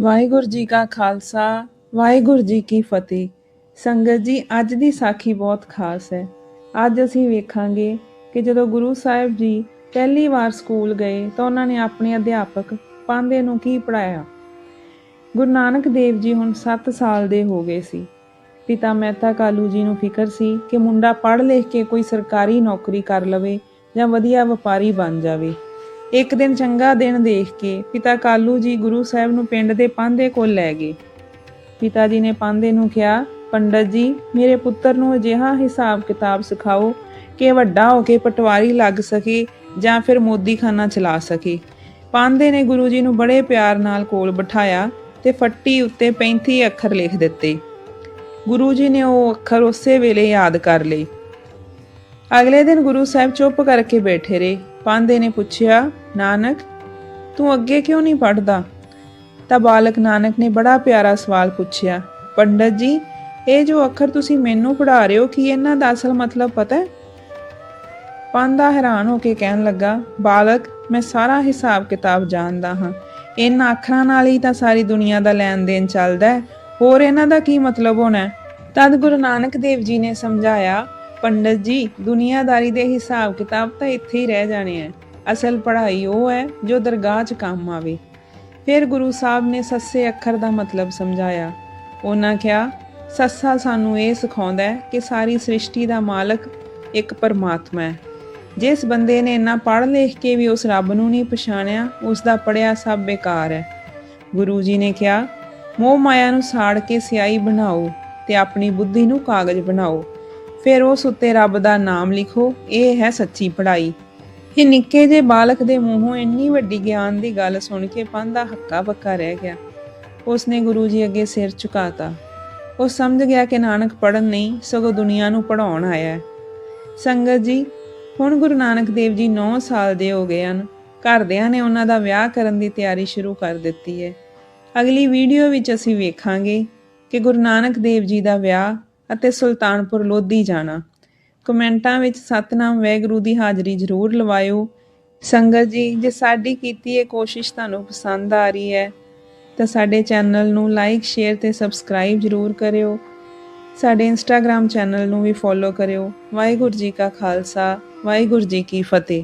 ਵਾਹਿਗੁਰੂ ਜੀ ਕਾ ਖਾਲਸਾ, ਵਾਹਿਗੁਰੂ ਜੀ ਕੀ ਫਤਿਹ। ਸੰਗਤ ਜੀ, ਅੱਜ ਦੀ ਸਾਖੀ ਬਹੁਤ ਖਾਸ ਹੈ। ਅੱਜ ਅਸੀਂ ਵੇਖਾਂਗੇ ਕਿ ਜਦੋਂ ਗੁਰੂ ਸਾਹਿਬ ਜੀ ਪਹਿਲੀ ਵਾਰ ਸਕੂਲ ਗਏ, ਤਾਂ ਉਹਨਾਂ ਨੇ ਆਪਣੇ ਅਧਿਆਪਕ ਪਾਂਦੇ ਨੂੰ ਕੀ ਪੜਾਇਆ ਗੁਰੂ ਨਾਨਕ ਦੇਵ ਜੀ ਹੁਣ 7 ਸਾਲ ਦੇ ਹੋ ਗਏ ਸੀ। ਪਿਤਾ ਮਹਿਤਾ ਕਾਲੂ ਜੀ ਨੂੰ ਫਿਕਰ ਸੀ ਕਿ ਮੁੰਡਾ ਪੜ੍ਹ ਲਿਖ ਕੇ ਕੋਈ ਸਰਕਾਰੀ ਨੌਕਰੀ ਕਰ ਲਵੇ ਜਾਂ ਵਧੀਆ ਵਪਾਰੀ ਬਣ ਜਾਵੇ। ਇੱਕ ਦਿਨ ਚੰਗਾ ਦਿਨ ਦੇਖ ਕੇ ਪਿਤਾ ਕਾਲੂ ਜੀ ਗੁਰੂ ਸਾਹਿਬ ਨੂੰ ਪਿੰਡ ਦੇ ਪਾਂਧੇ ਕੋਲ ਲੈ ਗਏ। ਪਿਤਾ ਜੀ ਨੇ ਪਾਂਧੇ ਨੂੰ ਕਿਹਾ, ਪੰਡਤ ਜੀ, ਮੇਰੇ ਪੁੱਤਰ ਨੂੰ ਅਜਿਹਾ ਹਿਸਾਬ ਕਿਤਾਬ ਸਿਖਾਓ ਕਿ ਵੱਡਾ ਹੋ ਕੇ ਪਟਵਾਰੀ ਲੱਗ ਸਕੇ ਜਾਂ ਫਿਰ ਮੋਦੀਖਾਨਾ ਚਲਾ ਸਕੇ। ਪਾਂਧੇ ਨੇ ਗੁਰੂ ਜੀ ਨੂੰ ਬੜੇ ਪਿਆਰ ਨਾਲ ਕੋਲ ਬਿਠਾਇਆ ਤੇ ਫੱਟੀ ਉੱਤੇ 35 ਅੱਖਰ ਲਿਖ ਦਿੱਤੇ। ਗੁਰੂ ਜੀ ਨੇ ਉਹ ਅੱਖਰ ਉਸੇ ਵੇਲੇ ਯਾਦ ਕਰ ਲਏ। ਅਗਲੇ ਦਿਨ ਗੁਰੂ ਸਾਹਿਬ ਚੁੱਪ ਕਰਕੇ ਬੈਠੇ ਰਹੇ। ਪਾਂਦੇ ਨੇ ਪੁੱਛਿਆ, ਨਾਨਕ, ਤੂੰ ਅੱਗੇ ਕਿਉਂ ਨਹੀਂ ਪੜਦਾ ਤਾਂ ਬਾਲਕ ਨਾਨਕ ਨੇ ਬੜਾ ਪਿਆਰਾ ਸਵਾਲ ਪੁੱਛਿਆ, ਪੰਡਤ ਜੀ, ਇਹ ਜੋ ਅੱਖਰ ਤੁਸੀਂ ਮੈਨੂੰ ਪੜ੍ਹਾ ਰਹੇ ਹੋ, ਕੀ ਇਹਨਾਂ ਦਾ ਅਸਲ ਮਤਲਬ ਪਤਾ ਹੈ? ਪਾਂਦਾ ਹੈਰਾਨ ਹੋ ਕੇ ਕਹਿਣ ਲੱਗਾ, ਬਾਲਕ, ਮੈਂ ਸਾਰਾ ਹਿਸਾਬ ਕਿਤਾਬ ਜਾਣਦਾ ਹਾਂ। ਇਹਨਾਂ ਅੱਖਰਾਂ ਨਾਲ ਹੀ ਤਾਂ ਸਾਰੀ ਦੁਨੀਆ ਦਾ ਲੈਣ ਦੇਣ ਚੱਲਦਾ ਹੈ। ਹੋਰ ਇਹਨਾਂ ਦਾ ਕੀ ਮਤਲਬ ਹੋਣਾ ਤਦ ਗੁਰੂ ਨਾਨਕ ਦੇਵ ਜੀ ਨੇ ਸਮਝਾਇਆ ਪੰਡਤ ਜੀ, ਦੁਨੀਆਦਾਰੀ ਦੇ ਹਿਸਾਬ ਕਿਤਾਬ ਤਾਂ ਇੱਥੇ ਹੀ ਰਹਿ ਜਾਣੇ ਆ ਅਸਲ ਪੜ੍ਹਾਈ ਉਹ ਹੈ ਜੋ ਦਰਗਾਹ 'ਚ ਕੰਮ ਆਵੇ। ਫਿਰ ਗੁਰੂ ਸਾਹਿਬ ਨੇ ਸੱਸੇ ਅੱਖਰ ਦਾ ਮਤਲਬ ਸਮਝਾਇਆ। ਉਹਨਾਂ ਕਿਹਾ, ਸੱਸਾ ਸਾਨੂੰ ਇਹ ਸਿਖਾਉਂਦਾ ਹੈ ਕਿ ਸਾਰੀ ਸ੍ਰਿਸ਼ਟੀ ਦਾ ਮਾਲਕ ਇੱਕ ਪਰਮਾਤਮਾ ਹੈ ਜਿਸ ਬੰਦੇ ਨੇ ਇੰਨਾ ਪੜ੍ਹ ਲਿਖ ਕੇ ਵੀ ਉਸ ਰੱਬ ਨੂੰ ਨਹੀਂ ਪਛਾਣਿਆ, ਉਸ ਦਾ ਪੜਿਆ ਸਭ ਬੇਕਾਰ ਹੈ ਗੁਰੂ ਜੀ ਨੇ ਕਿਹਾ, ਮੋਹ ਮਾਇਆ ਨੂੰ ਸਾੜ ਕੇ ਸਿਆਹੀ ਬਣਾਓ ਤੇ ਆਪਣੀ ਬੁੱਧੀ ਨੂੰ ਕਾਗਜ਼ ਬਣਾਓ। ਫਿਰ ਉਸ ਉੱਤੇ ਰੱਬ ਦਾ ਨਾਮ ਲਿਖੋ, ਇਹ ਹੈ ਸੱਚੀ ਪੜ੍ਹਾਈ। ਇਹ ਨਿੱਕੇ ਜਿਹੇ ਬਾਲਕ ਦੇ ਮੂੰਹੋਂ ਇੰਨੀ ਵੱਡੀ ਗਿਆਨ ਦੀ ਗੱਲ ਸੁਣ ਕੇ ਪਾਂਦਾ ਹੱਕਾ ਬੱਕਾ ਰਹਿ ਗਿਆ। ਉਸਨੇ ਗੁਰੂ ਜੀ ਅੱਗੇ ਸਿਰ ਝੁਕਾਤਾ। ਉਹ ਸਮਝ ਗਿਆ ਕਿ ਨਾਨਕ ਪੜਨ ਨਹੀਂ, ਸਗੋਂ ਦੁਨੀਆ ਨੂੰ ਪੜਾਉਣ ਆਇਆ ਹੈ। ਸੰਗਤ ਜੀ, ਹੁਣ ਗੁਰੂ ਨਾਨਕ ਦੇਵ ਜੀ 9 ਸਾਲ ਦੇ ਹੋ ਗਏ ਹਨ। ਘਰਦਿਆਂ ਨੇ ਉਹਨਾਂ ਦਾ ਵਿਆਹ ਕਰਨ ਦੀ ਤਿਆਰੀ ਸ਼ੁਰੂ ਕਰ ਦਿੱਤੀ ਹੈ। ਅਗਲੀ ਵੀਡੀਓ ਵਿੱਚ ਅਸੀਂ ਵੇਖਾਂਗੇ ਕਿ ਗੁਰੂ ਨਾਨਕ ਦੇਵ ਜੀ ਦਾ ਵਿਆਹ ਅਤੇ ਸੁਲਤਾਨਪੁਰ ਲੋਧੀ ਜਾਣਾ। ਕਮੈਂਟਾਂ ਵਿੱਚ ਸਤਨਾਮ ਵੈਗੁਰੂ ਦੀ ਹਾਜ਼ਰੀ ਜ਼ਰੂਰ ਲਵਾਇਓ। ਸੰਗਤ ਜੀ, ਜੇ ਸਾਡੀ ਕੀਤੀ ਇਹ ਕੋਸ਼ਿਸ਼ ਤੁਹਾਨੂੰ ਪਸੰਦ ਆ ਰਹੀ ਹੈ, ਤਾਂ ਸਾਡੇ ਚੈਨਲ ਨੂੰ ਲਾਈਕ, ਸ਼ੇਅਰ ਤੇ ਸਬਸਕ੍ਰਾਈਬ ਜ਼ਰੂਰ ਕਰਿਓ। ਸਾਡੇ ਇੰਸਟਾਗ੍ਰam ਚੈਨਲ ਨੂੰ ਵੀ ਫੋਲੋ ਕਰਿਓ। ਵਾਹਿਗੁਰੂ ਜੀ ਕਾ ਖਾਲਸਾ, ਵਾਹਿਗੁਰੂ ਜੀ ਕੀ ਫਤਿਹ।